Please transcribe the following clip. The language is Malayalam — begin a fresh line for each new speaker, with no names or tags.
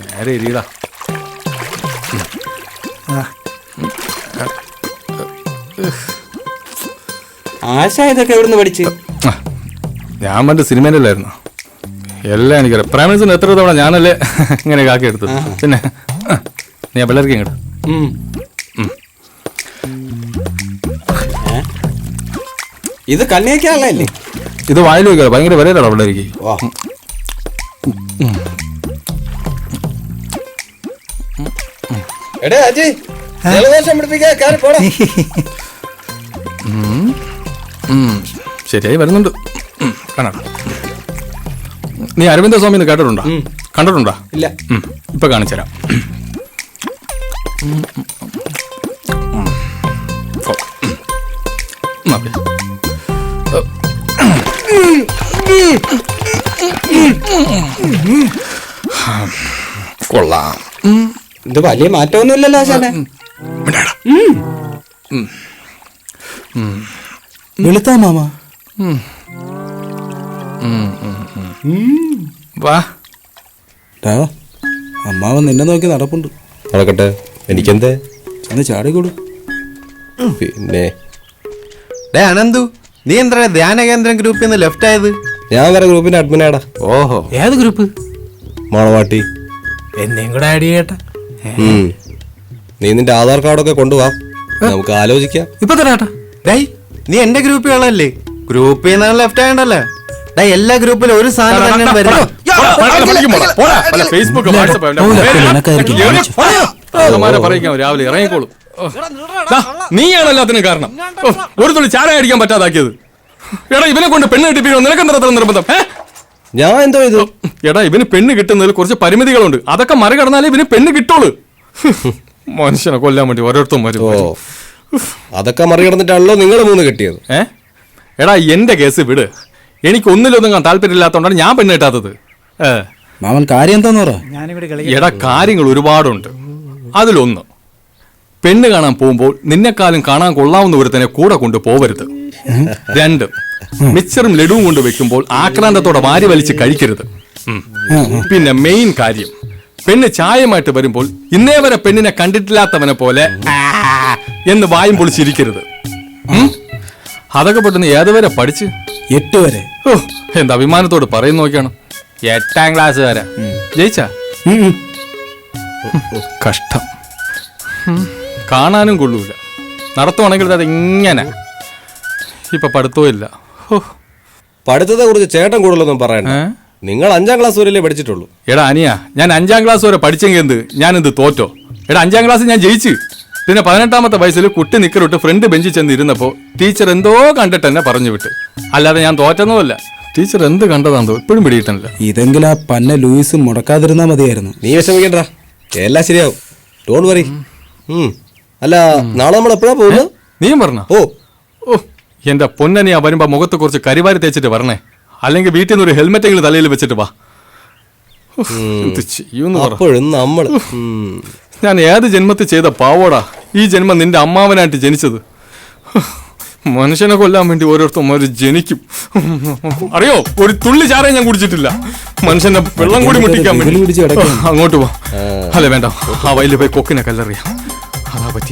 നേരെ ഇരിയടാ
ആശ ഇതൊക്കെ എവിടുന്ന് പഠിച്ച്?
ഞാൻ പണ്ട് സിനിമയിലല്ലായിരുന്നു എല്ലാം എനിക്കറിയാം പ്രേമസിന് എത്ര തവണ ഞാനല്ലേ ഇങ്ങനെ കാക്കി എടുത്തത്. പിന്നെ ഞാൻ പിള്ളേർക്ക് ഇങ്ങോട്ട്?
ഇത് കണ്ണിയൊക്കെ
ഇത് വായിൽ ഭയങ്കര വിലയിലാണ് പിള്ളേർക്ക്?
എടേ അജി ജലദോഷം പിടിപ്പിക്കാൻ കയറി പോടാ.
ഉം, ശരിയായി വരുന്നുണ്ട്. കാണാം. നീ അരവിന്ദ സ്വാമി കേട്ടിട്ടുണ്ടോ? കണ്ടിട്ടുണ്ടോ?
ഇല്ല.
ഇപ്പൊ കാണിച്ചു തരാം. കൊള്ളാം.
ഇത് വലിയ മാറ്റമൊന്നുമില്ലല്ലോ ആശാനെ. വെളുത്താ മാമ.
വാ.
അമ്മാവൻ നിന്നെ നോക്കി നടപ്പുണ്ട്.
നടക്കട്ടെ. എനിക്കെന്തേ?
ചെന്ന് ചാടിക്കൊടു.
പിന്നെ.
ഡേ അനന്തു നീ എന്താ ധ്യാന കേന്ദ്രം ഗ്രൂപ്പിൽ നിന്ന് ലെഫ്റ്റ് ആയത്?
ഞാൻ വേറെ ഗ്രൂപ്പിന്റെ അഡ്മിനാടാ
ഓഹോ.
ഏത് ഗ്രൂപ്പ്?
മോളവാട്ടി.
എന്നെയും കൂടെ ആഡ് ചെയ്യട്ടെ.
നീ നിന്റെ ആധാർ കാർഡൊക്കെ കൊണ്ടുവാ. നമുക്ക് ആലോചിക്കാം.
ഇപ്പൊ തരാട്ടാ
ഡൈ നീ എന്റെ ഗ്രൂപ്പിൽ ഉള്ളല്ലേ ഗ്രൂപ്പിൽ നിന്ന് ലെഫ്റ്റ് ആയണ്ടല്ലേ? ഡൈ എല്ലാ ഗ്രൂപ്പിലും ഒരു സാധനം തന്നെയാണ് വരുന്നത്.
രാവിലെ ഇറങ്ങിക്കോളും. നീയാണ് എല്ലാത്തിനും കാരണം. ഒരു തുള്ളി ചാര അടിക്കാൻ പറ്റാതാക്കിയത്. എടാ ഇവനെ കൊണ്ട് പെണ്ണ് കിട്ടിപ്പോ നിനക്കെന്താ നിർബന്ധം?
ഞാൻ എന്തോ ഇത്?
എടാ ഇവന് പെണ്ണ് കിട്ടുന്നതിൽ കുറച്ച് പരിമിതികളുണ്ട്. അതൊക്കെ മറികടന്നാലേ ഇവന് പെണ്ണ് കിട്ടുള്ളൂ. മനുഷ്യനെ കൊല്ലാൻ വേണ്ടി ഓരോരുത്തരും വരും
ഓ അതൊക്കെ മറികടന്നിട്ടാണല്ലോ നിങ്ങൾ മൂന്ന് കിട്ടിയത്.
ഏ? എടാ എന്റെ കേസ് വിട്. എനിക്ക് ഒന്നിലൊന്നും താല്പര്യമില്ലാത്തതുകൊണ്ടാണ് ഞാൻ പെണ്ണ് കിട്ടാത്തത്. ഏ?
മാമൻ കാര്യം എന്താന്ന് പറ?
എടാ കാര്യങ്ങൾ ഒരുപാടുണ്ട്. അതിലൊന്ന് പെണ്ണ് കാണാൻ പോകുമ്പോൾ നിന്നെക്കാലും കാണാൻ കൊള്ളാവുന്ന തന്നെ കൂടെ കൊണ്ട് പോവരുത്. രണ്ട് മിച്ചറും ലഡുവും കൊണ്ട് വെക്കുമ്പോൾ ആക്രാന്തത്തോടെ വാരി വലിച്ച് കഴിക്കരുത്. പിന്നെ മെയിൻ കാര്യം. പെണ്ണ് ചായമായിട്ട് വരുമ്പോൾ ഇന്നേ വരെ പെണ്ണിനെ കണ്ടിട്ടില്ലാത്തവനെ പോലെ എന്ന് വായും പൊളിച്ചിരിക്കരുത്? അതൊക്കെ പെട്ടെന്ന് ഏതുവരെ പഠിച്ച്?
എട്ട് വരെ.
ഓ എന്താ അഭിമാനത്തോട് പറയുന്ന നോക്കിയാണ്. എട്ടാം ക്ലാസ് വരെ. ജയിച്ചാ? കഷ്ടം. കാണാനും കൊള്ളൂല. നടത്തുവാണെങ്കിൽ അത് ഇങ്ങനെ. ഇപ്പൊ പഠിത്തവും ഇല്ല.
പഠിത്തത്തെ കുറിച്ച് ചേട്ടൻ കൂടുതലൊന്നും പറയണ്ട? നിങ്ങൾ അഞ്ചാം ക്ലാസ് വരെയല്ലേ പഠിച്ചിട്ടുള്ളൂ?
എടാ അനിയ ഞാൻ അഞ്ചാം ക്ലാസ് വരെ പഠിച്ചെങ്കിൽ എന്ത്? ഞാൻ എന്ത് തോറ്റോ? എടാ അഞ്ചാം ക്ലാസ് ഞാൻ ജയിച്ചു. പിന്നെ പതിനെട്ടാമത്തെ വയസ്സിൽ കുട്ടി നിക്കറിട്ട് ഫ്രണ്ട് ബെഞ്ചിൽ ചെന്ന് ഇരുന്നപ്പോ ടീച്ചർ എന്തോ കണ്ടിട്ട് എന്നെ പറഞ്ഞു വിട്ട്. അല്ലാതെ ഞാൻ തോറ്റെന്നുമല്ല. ടീച്ചർ എന്ത് കണ്ടതാണോ ഇപ്പോഴും പിടിയിട്ടില്ല
ഇതെങ്കിലും ആ പന്ന ലൂയിസ് മുടക്കാതിരുന്നാ മതിയായിരുന്നു.
നീ വിഷമിക്കണ്ട. എല്ലാം ശരിയാവും. ഡോണ്ട് വറി അല്ല നാളെ നമ്മൾ എപ്പോഴാ പോകുന്നത്?
നീ പറഞ്ഞ
ഓ.
ഓ എന്റെ പൊന്നനിയാ വരുമ്പോ മുഖത്ത് കുറച്ച് കരിവാരി തേച്ചിട്ട് വരണേ. അല്ലെങ്കിൽ വീട്ടിൽ നിന്ന് ഒരു ഹെൽമെറ്റ് എങ്കിലും തലയിൽ വെച്ചിട്ട് വാ. ഉഫ്, എന്ത് ചെയ്യൂന്ന് പറ.
അപ്പോഴും നമ്മൾ
ഞാൻ ഏത് ജന്മത്തിൽ ചെയ്ത പാവോടാ? ഈ ജന്മം നിന്റെ അമ്മാവനായിട്ട് ജനിച്ചത്. മനുഷ്യനെ കൊല്ലാൻ വേണ്ടി ഓരോരുത്തന്മാര് ജനിക്കും. അറിയോ? ഒരു തുള്ളി ചാറേ ഞാൻ കുടിച്ചിട്ടില്ല. മനുഷ്യന്റെ വെള്ളം കൂടി മുട്ടിക്കാൻ വേണ്ടി. അങ്ങോട്ട് പോ അല്ല വേണ്ട. ആ വയലിൽ പോയി കൊക്കിനെ കല്ലെറിയാം. അതാ പറ്റി.